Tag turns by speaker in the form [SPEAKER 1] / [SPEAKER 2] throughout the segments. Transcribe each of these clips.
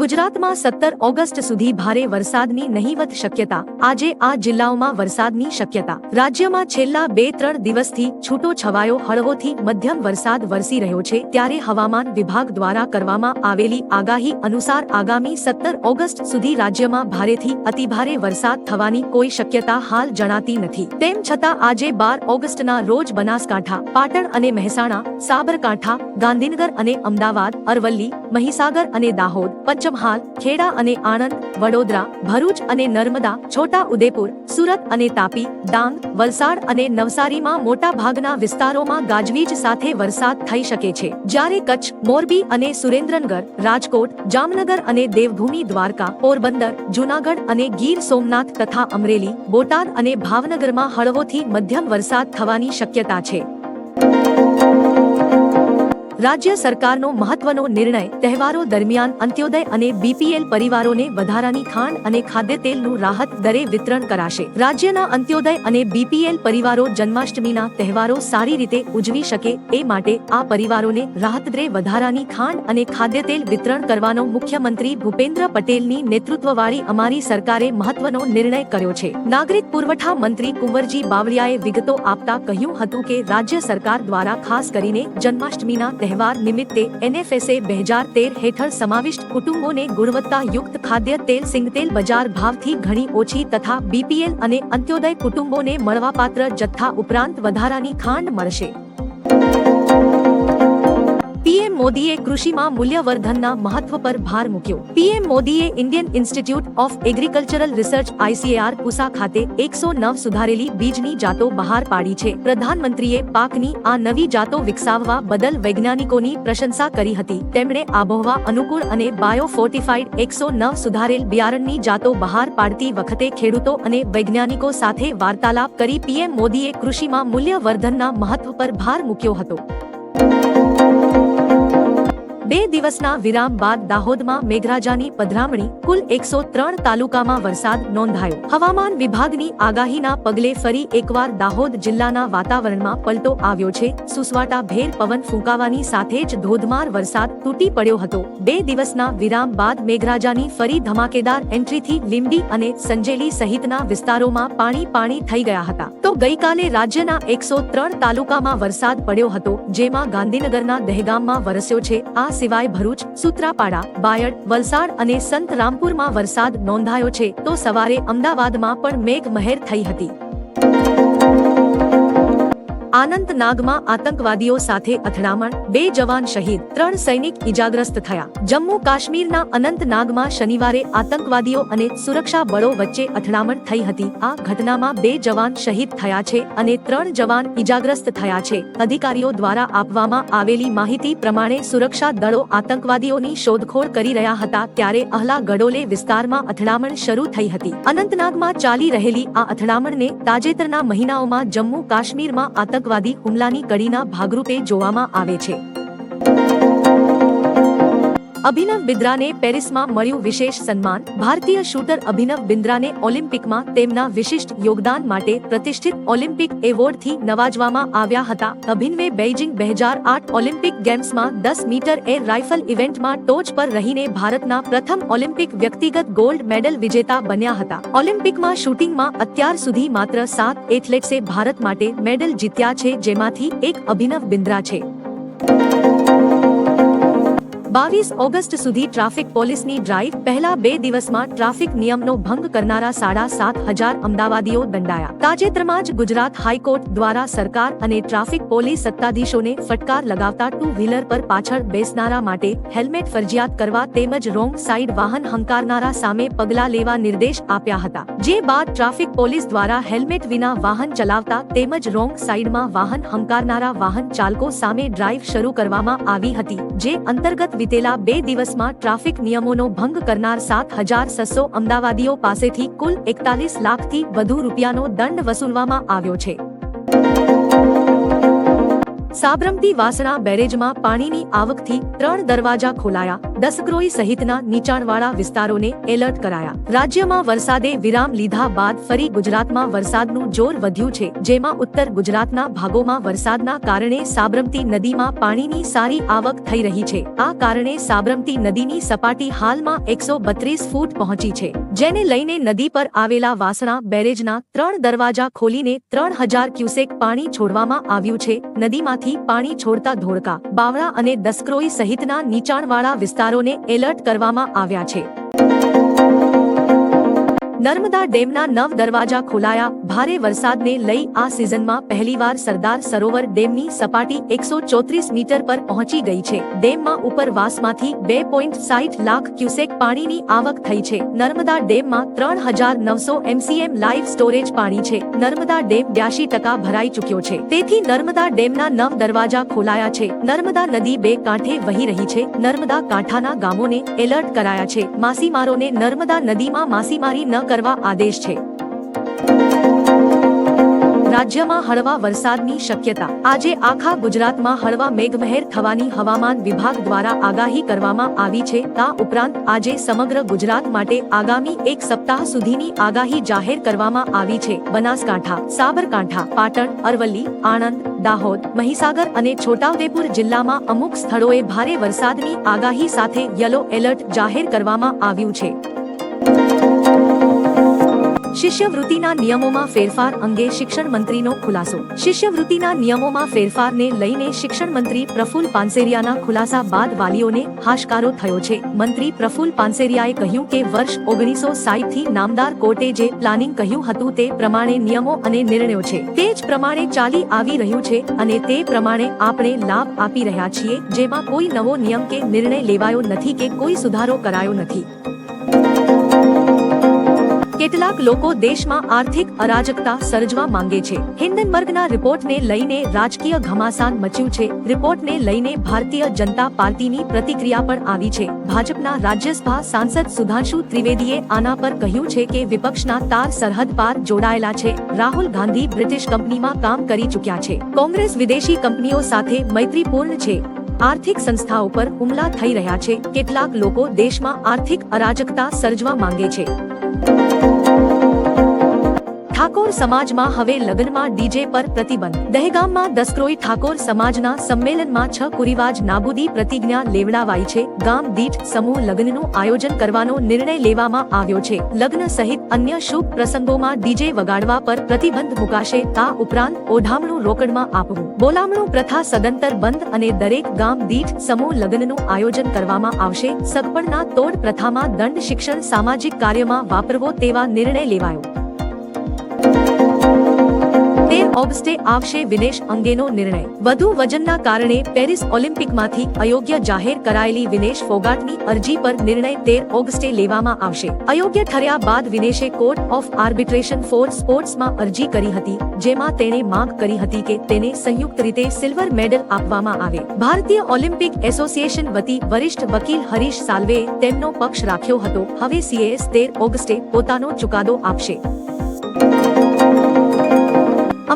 [SPEAKER 1] ગુજરાતમાં સત્તર ઓગસ્ટ સુધી ભારે વરસાદની નહીવત શક્યતા. આજે આ જિલ્લાઓમાં વરસાદની શક્યતા. રાજ્યમાં છેલ્લા બે ત્રણ દિવસથી છૂટો છવાયો હળવોથી મધ્યમ વરસાદ વરસી રહ્યો છે. ત્યારે હવામાન વિભાગ દ્વારા કરવામાં આવેલી આગાહી અનુસાર આગામી સત્તર ઓગસ્ટ સુધી રાજ્યમાં ભારેથી અતિભારે વરસાદ થવાની કોઈ શક્યતા હાલ જણાતી નથી. તેમ છતાં આજે બાર ઓગસ્ટના રોજ બનાસકાંઠા, પાટણ અને મહેસાણા, સાબરકાંઠા, ગાંધીનગર અને અમદાવાદ, અરવલ્લી, મહીસાગર અને દાહોદ પંચમહાલ ખેડા અને આણંદ, વડોદરા, ભરૂચ અને નર્મદા, છોટા ઉદેપુર, સુરત અને તાપી, ડાંગ, વલસાડ અને નવસારીમાં મોટા ભાગના વિસ્તારોમાં ગાજવીજ સાથે વરસાદ થઈ શકે છે. જ્યારે કચ્છ, મોરબી અને સુરેન્દ્રનગર, રાજકોટ, જામનગર અને દેવભૂમિ, દ્વારકા, પોરબંદર, જુનાગઢ અને ગીર સોમનાથ તથા અમરેલી, બોટાદ અને ભાવનગરમાં હળવોથી મધ્યમ વરસાદ થવાની શક્યતા છે. રાજ્ય સરકારનો મહત્વનો નિર્ણય તહેવારો દરમિયાન અંત્યોદય અને બીપીએલ પરિવારોને વધારાની ખાંડ અને ખાદ્યતેલનું રાહત દરે વિતરણ કરાશે. રાજ્યના અંત્યોદય અને બીપીએલ પરિવારો જન્માષ્ટમીના તહેવારો સારી રીતે ઉજવી શકે એ માટે આ પરિવારોને રાહત દરે વધારાની ખાંડ અને ખાદ્ય તેલ વિતરણ કરવાનો મુખ્યમંત્રી ભૂપેન્દ્ર પટેલની નેતૃત્વવાળી અમારી સરકારે મહત્વનો નિર્ણય કર્યો છે. નાગરિક પુરવઠા મંત્રી કુંવરજી બાવળિયાએ વિગતો આપતા કહ્યું હતું કે રાજ્ય સરકાર દ્વારા ખાસ કરીને જન્માષ્ટમીના તહેવાર નિમિત્તે એનએફએસએ બે હજાર તેર હેઠળ સમાવિષ્ટ કુટુંબોને ગુણવત્તાયુક્ત ખાદ્ય તેલ સિંગતેલ બજાર ભાવથી ઘણી ઓછી તથા બીપીએલ અને અંત્યોદય કુટુંબોને મળવાપાત્ર જથ્થા ઉપરાંત વધારાની ખાંડ મળશે. પીએમ મોદીએ કૃષિમાં મૂલ્યવર્ધનના મહત્વ પર ભાર મૂક્યો. પીએમ મોદીએ Indian Institute of Agricultural Research ICAR Pusa ખાતે એકસો નવ સુધારેલી બીજની જાતો બહાર પાડી છે. પ્રધાનમંત્રીએ પાકની આ નવી જાતો વિકસાવવા બદલ વૈજ્ઞાનિકોની પ્રશંસા કરી હતી. તેમણે આબોહવા અનુકૂળ અને બાયો ફોર્ટિફાઈડ એકસો નવ સુધારેલ બિયારણની જાતો બહાર પાડતી વખતે ખેડૂતો અને વૈજ્ઞાનિકો સાથે વાર્તાલાપ કરી પીએમ મોદીએ કૃષિમાં મૂલ્યવર્ધનના મહત્વ પર ભાર મૂક્યો હતો. બે દિવસના વિરામ બાદ દાહોદમાં મેઘરાજાની પધરામણી, કુલ એકસો ત્રણ તાલુકામાં વરસાદ નોંધાયો. હવામાન વિભાગની આગાહીના પગલે ફરી એકવાર દાહોદ જિલ્લાના વાતાવરણમાં પલટો આવ્યો છે. સુસવાટા ભેર પવન ફૂંકાવાની સાથે જ ધોધમાર વરસાદ તૂટી પડ્યો હતો. બે દિવસના વિરામ બાદ મેઘરાજાની ફરી ધમાકેદાર એન્ટ્રીથી લીંબડી અને સંજેલી સહિતના વિસ્તારોમાં પાણી પાણી થઈ ગયા હતા. તો ગઈકાલે રાજ્યના એકસો ત્રણ તાલુકામાં વરસાદ પડ્યો હતો, જેમાં ગાંધીનગરના દહેગામમાં વરસ્યો છે. આ સિવાય ભરૂચ, સુત્રાપાડા, બાયડ, વલસાડ અને સંત રામપુરમાં વરસાદ નોંધાયો છે, તો સવારે અમદાવાદમાં પણ મેઘ મહેર થઈ હતી. આનંતનાગમાં આતંકવાદીઓ સાથે અથડામણ, બે જવાન શહીદ, ત્રણ સૈનિક ઇજાગ્રસ્ત થયા. જમ્મુ કાશ્મીરના અનંતનાગમાં શનિવારે આતંકવાદીઓ અને સુરક્ષા બળો વચ્ચે અથડામણ થઈ હતી. આ ઘટનામાં બે જવાન શહીદ થયા છે અને ત્રણ જવાન ઇજાગ્રસ્ત થયા છે. અધિકારીઓ દ્વારા આપવામાં આવેલી માહિતી પ્રમાણે સુરક્ષા દળો આતંકવાદીઓની શોધખોળ કરી રહ્યા હતા ત્યારે અહલા ગડોલે વિસ્તારમાં અથડામણ શરૂ થઈ હતી. અનંતનાગમાં ચાલી રહેલી આ અથડામણને તાજેતરના મહિનાઓમાં જમ્મુ કાશ્મીરમાં આતંકવાદી હુમલાની કડીના ભાગરૂપે જોવામાં આવે છે. અભિનવ બિંદ્રાને પેરિસમાં મળ્યું વિશેષ સન્માન. ભારતીય શૂટર અભિનવ બિંદ્રાને ઓલિમ્પિકમાં તેમના વિશિષ્ટ યોગદાન માટે પ્રતિષ્ઠિત ઓલિમ્પિક એવોર્ડથી નવાજવામાં આવ્યા હતા. અભિનવે બેઇજિંગ બે હજાર આઠ ઓલિમ્પિક ગેમ્સમાં દસ મીટર એર રાઇફલ ઇવેન્ટમાં ટોચ પર રહીને ભારતના પ્રથમ ઓલિમ્પિક વ્યક્તિગત ગોલ્ડ મેડલ વિજેતા બન્યા હતા. ઓલિમ્પિકમાં શૂટિંગમાં અત્યાર સુધી માત્ર સાત એથ્લેટ્સે ભારત માટે મેડલ જીત્યા છે, જેમાંથી એક અભિનવ બિંદ્રા છે. બાવીસ ઓગસ્ટ સુધી ટ્રાફિક પોલીસની ડ્રાઈવ પહેલા બે દિવસમાં ટ્રાફિક નિયમનો ભંગ કરનારા સાડા સાત હજાર અમદાવાદીઓ દંડાયા. તાજેતરમાં જ ગુજરાત હાઈકોર્ટ દ્વારા સરકાર અને ટ્રાફિક પોલીસ સત્તાધીશોને ફટકાર લગાવતા ટુ વ્હીલર પર પાછળ બેસનારા માટે હેલ્મેટ ફરજિયાત કરવા તેમજ રોંગ સાઈડ વાહન હંકારનારા સામે પગલાં લેવા નિર્દેશ આપ્યા હતા. જે બાદ ટ્રાફિક પોલીસ દ્વારા હેલ્મેટ વિના વાહન ચલાવતા તેમજ રોંગ સાઈડમાં વાહન હંકારનારા વાહન ચાલકો સામે ડ્રાઈવ શરૂ કરવામાં આવી હતી, જે અંતર્ગત વિતેલા બે દિવસમાં ટ્રાફિક નિયમોનો ભંગ કરનાર સાત હજાર છસો અમદાવાદીઓ પાસેથી કુલ એકતાલીસ લાખથી વધુ રૂપિયાનો દંડ વસૂલવામાં આવ્યો છે. સાબરમતી વાસણા બેરેજમાં પાણીની આવકથી ત્રણ દરવાજા ખોલાયા. દસક્રોઈ સહિતના નીચાણવાળા વિસ્તારોને એલર્ટ કરાયા. રાજ્યમાં વરસાદે વિરામ લીધા બાદ ફરી ગુજરાતમાં વરસાદનું જોર વધ્યું છે, જેમાં ઉત્તર ગુજરાતના ભાગોમાં વરસાદના કારણે સાબરમતી નદીમાં પાણીની સારી આવક થઈ રહી છે. આ કારણે સાબરમતી નદીની સપાટી હાલમાં એકસો ફૂટ પહોંચી છે, જેને લઈને નદી પર આવેલા વાસણા બેરેજના ત્રણ દરવાજા ખોલીને ત્રણ હજાર ક્યુસેક પાણી છોડવામાં આવ્યું છે. નદીમાંથી પાણી છોડતા ધોળકા, બાવળા અને દસક્રોઈ સહિતના નીચાણવાળા વિસ્તારોને એલર્ટ કરવામાં આવ્યા છે. નર્મદા ડેમના નવ દરવાજા ખોલાયા. ભારે વરસાદને લઈ આ સિઝનમાં પહેલીવાર સરદાર સરોવર ડેમની સપાટી એકસો ચોત્રીસ મીટર પર પહોંચી ગઈ છે. ડેમમાં ઉપરવાસમાંથી બે પોઈન્ટ સાઈઠ લાખ ક્યુસેક પાણીની આવક થઈ છે. નર્મદા ડેમમાં ત્રણ હજાર નવસો એમસીએમ લાઈવ સ્ટોરેજ પાણી છે. નર્મદા ડેમ બ્યાસી ટકા ભરાઈ ચૂક્યો છે. તેથી નર્મદા ડેમના નવ દરવાજા ખોલાયા છે. નર્મદા નદી બે કાંઠે વહી રહી છે. નર્મદા કાંઠાના ગામોને એલર્ટ કરાયા છે. માસીમારોને નર્મદા નદીમાં માસીમારી ન કરવા આદેશ છે. રાજ્યમાં હળવા વરસાદની શક્યતા. આજે આખા ગુજરાતમાં હળવા મેઘમહેર થવાની હવામાન વિભાગ દ્વારા આગાહી કરવામાં આવી છે. આ ઉપરાંત આજે સમગ્ર ગુજરાત માટે આગામી એક સપ્તાહ સુધીની આગાહી જાહેર કરવામાં આવી છે. બનાસકાંઠા, સાબરકાંઠા, પાટણ, અરવલ્લી, આણંદ, દાહોદ, મહીસાગર અને છોટાઉદેપુર જિલ્લામાં અમુક સ્થળોએ ભારે વરસાદની આગાહી સાથે યલો એલર્ટ જાહેર કરવામાં આવ્યું છે. શિષ્યવૃત્તિના નિયમોમાં ફેરફાર અંગે શિક્ષણ મંત્રીનો ખુલાસો. શિષ્યવૃત્તિના નિયમોમાં ફેરફારને લઈને શિક્ષણ મંત્રી પ્રફુલ પાનસેરિયાના ખુલાસા બાદ વાલીઓને હાશકારો થયો છે. મંત્રી પ્રફુલ પાનસેરિયાએ કહ્યું કે વર્ષ ઓગણીસો થી નામદાર કોર્ટે જે પ્લાનિંગ કહ્યું હતું તે પ્રમાણે નિયમો અને નિર્ણયો છે. તે જ પ્રમાણે ચાલી આવી રહ્યું છે અને તે પ્રમાણે આપણે લાભ આપી રહ્યા છીએ, જેમાં કોઈ નવો નિયમ કે નિર્ણય લેવાયો નથી કે કોઈ સુધારો કરાયો નથી. કેટલાક લોકો દેશમાં આર્થિક અરાજકતા સર્જવા માંગે છે. હિન્દનબર્ગના રિપોર્ટને લઈને રાજકીય ઘમાસાન મચ્યું છે. રિપોર્ટને લઈને ભારતીય જનતા પાર્ટીની પ્રતિક્રિયા પણ આવી છે. ભાજપના રાજ્યસભા સાંસદ સુધાંશુ ત્રિવેદીએ આના પર કહ્યું છે કે વિપક્ષના તાર સરહદ પાર જોડાયેલા છે. રાહુલ ગાંધી બ્રિટિશ કંપનીમાં કામ કરી ચૂક્યા છે. કોંગ્રેસ વિદેશી કંપનીઓ સાથે મૈત્રીપૂર્ણ છે. આર્થિક સંસ્થાઓ પર હુમલા થઈ રહ્યા છે. કેટલાક લોકો દેશમાં આર્થિક અરાજકતા સર્જવા માંગે છે. ઠાકોર સમાજમાં હવે લગ્નમાં ડીજે પર પ્રતિબંધ. દહેગામમાં દસક્રોઈ ઠાકોર સમાજના સંમેલનમાં છ કુરિવાજ નાબૂદી પ્રતિજ્ઞા લેવડાવાઈ છે. ગામ દીઠ સમૂહ લગ્નનું આયોજન કરવાનો નિર્ણય લેવામાં આવ્યો છે. લગ્ન સહિત અન્ય શુભ પ્રસંગોમાં ડીજે વગાડવા પર પ્રતિબંધ મુકાશે તા ઉપરાંત ઓઢામણું રોકડમાં આપવું. બોલામણું પ્રથા સદંતર બંધ અને દરેક ગામ દીઠ સમૂહ લગ્નનું આયોજન કરવામાં આવશે. સગપણના તોડ પ્રથામાં દંડ શિક્ષણ સામાજિક કાર્યમાં વાપરવો તેવા નિર્ણય લેવાયો. ઓગસ્ટે આવશે વિનેશ અંગેનો નિર્ણય. વધુ વજનના કારણે પેરિસ ઓલિમ્પિકમાંથી અયોગ્ય જાહેર કરાયેલી વિનેશ ફોગાટની અરજી પર નિર્ણય તેર ઓગસ્ટે લેવામાં આવશે. અયોગ્ય ઠર્યા બાદ વિનેશે કોર્ટ ઓફ આર્બિટ્રેશન ફોર સ્પોર્ટ્સમાં અરજી કરી હતી, જેમાં તેણે માંગ કરી હતી કે તેને સંયુક્ત રીતે સિલ્વર મેડલ આપવામાં આવે. ભારતીય ઓલિમ્પિક એસોસિએશન વતી વરિષ્ઠ વકીલ હરીશ સાલ્વેએ તેમનો પક્ષ રાખ્યો હતો. હવે સીએએસ તેર ઓગસ્ટે પોતાનો ચુકાદો આપશે.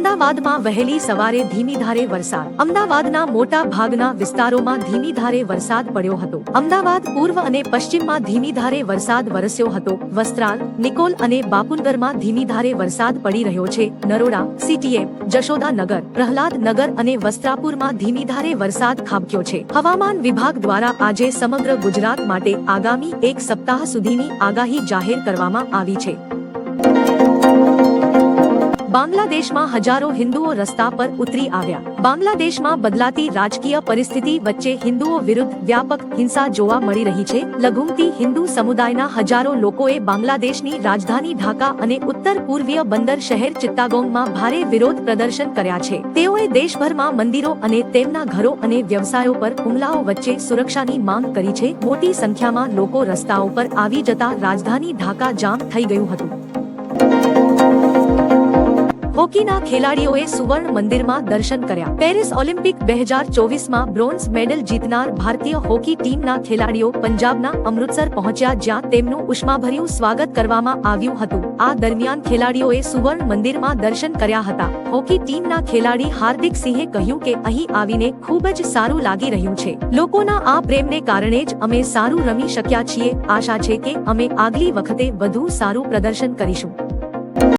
[SPEAKER 1] અમદાવાદમાં વહેલી સવારે ધીમી ધારે વરસાદ. અમદાવાદના મોટા ભાગના વિસ્તારોમાં ધીમી ધારે વરસાદ પડ્યો હતો. અમદાવાદ પૂર્વ અને પશ્ચિમમાં ધીમી ધારે વરસાદ વરસ્યો હતો. વસ્ત્રાલ, નિકોલ અને બાપુનગરમાં ધીમી ધારે વરસાદ પડી રહ્યો છે. નરોડા સીટીએમ જશોદાનગર, પ્રહલાદનગર અને વસ્ત્રાપુરમાં ધીમી ધારે વરસાદ ખાબક્યો છે. હવામાન વિભાગ દ્વારા આજે સમગ્ર ગુજરાત માટે આગામી એક સપ્તાહ સુધીની આગાહી જાહેર કરવામાં આવી છે. બાંગ્લાદેશમાં હજારો હિન્દુઓ રસ્તા પર ઉતરી આવ્યા. બાંગ્લાદેશમાં બદલાતી રાજકીય પરિસ્થિતિ વચ્ચે હિન્દુઓ વિરુદ્ધ વ્યાપક હિંસા જોવા મળી રહી છે. લઘુમતી હિન્દુ સમુદાયના હજારો લોકોએ બાંગ્લાદેશની રાજધાની ઢાકા અને ઉત્તર પૂર્વીય બંદર શહેર ચિત્તાગોંગમાં ભારે વિરોધ પ્રદર્શન કર્યા છે. તેઓએ દેશભરમાં મંદિરો અને તેમના ઘરો અને વ્યવસાયો પર હુમલાઓ વચ્ચે સુરક્ષાની માંગ કરી છે. મોટી સંખ્યામાં લોકો રસ્તાઓ પર આવી જતા રાજધાની ઢાકા જામ થઈ ગયું હતું. હોકીના ખેલાડીઓએ સુવર્ણ મંદિરમાં દર્શન કર્યા. પેરિસ ઓલિમ્પિક બે હજાર ચોવીસમાં બ્રોન્ઝ મેડલ જીતનાર ભારતીય હોકી ટીમના ખેલાડીઓ પંજાબના અમૃતસર પહોંચ્યા જ્યાં તેમનું ઉષ્માભર્યું સ્વાગત કરવામાં આવ્યું હતું. આ દરમિયાન ખેલાડીઓએ સુવર્ણ મંદિરમાં દર્શન કર્યા હતા. હોકી ટીમના ખેલાડી હાર્દિક સિંહે કહ્યું કે અહીં આવીને ખૂબ જ સારું લાગી રહ્યું છે. લોકોના આ પ્રેમને કારણે જ અમે સારું રમી શક્યા છીએ. આશા છે કે અમે આગલી વખતે વધુ સારું પ્રદર્શન કરીશું.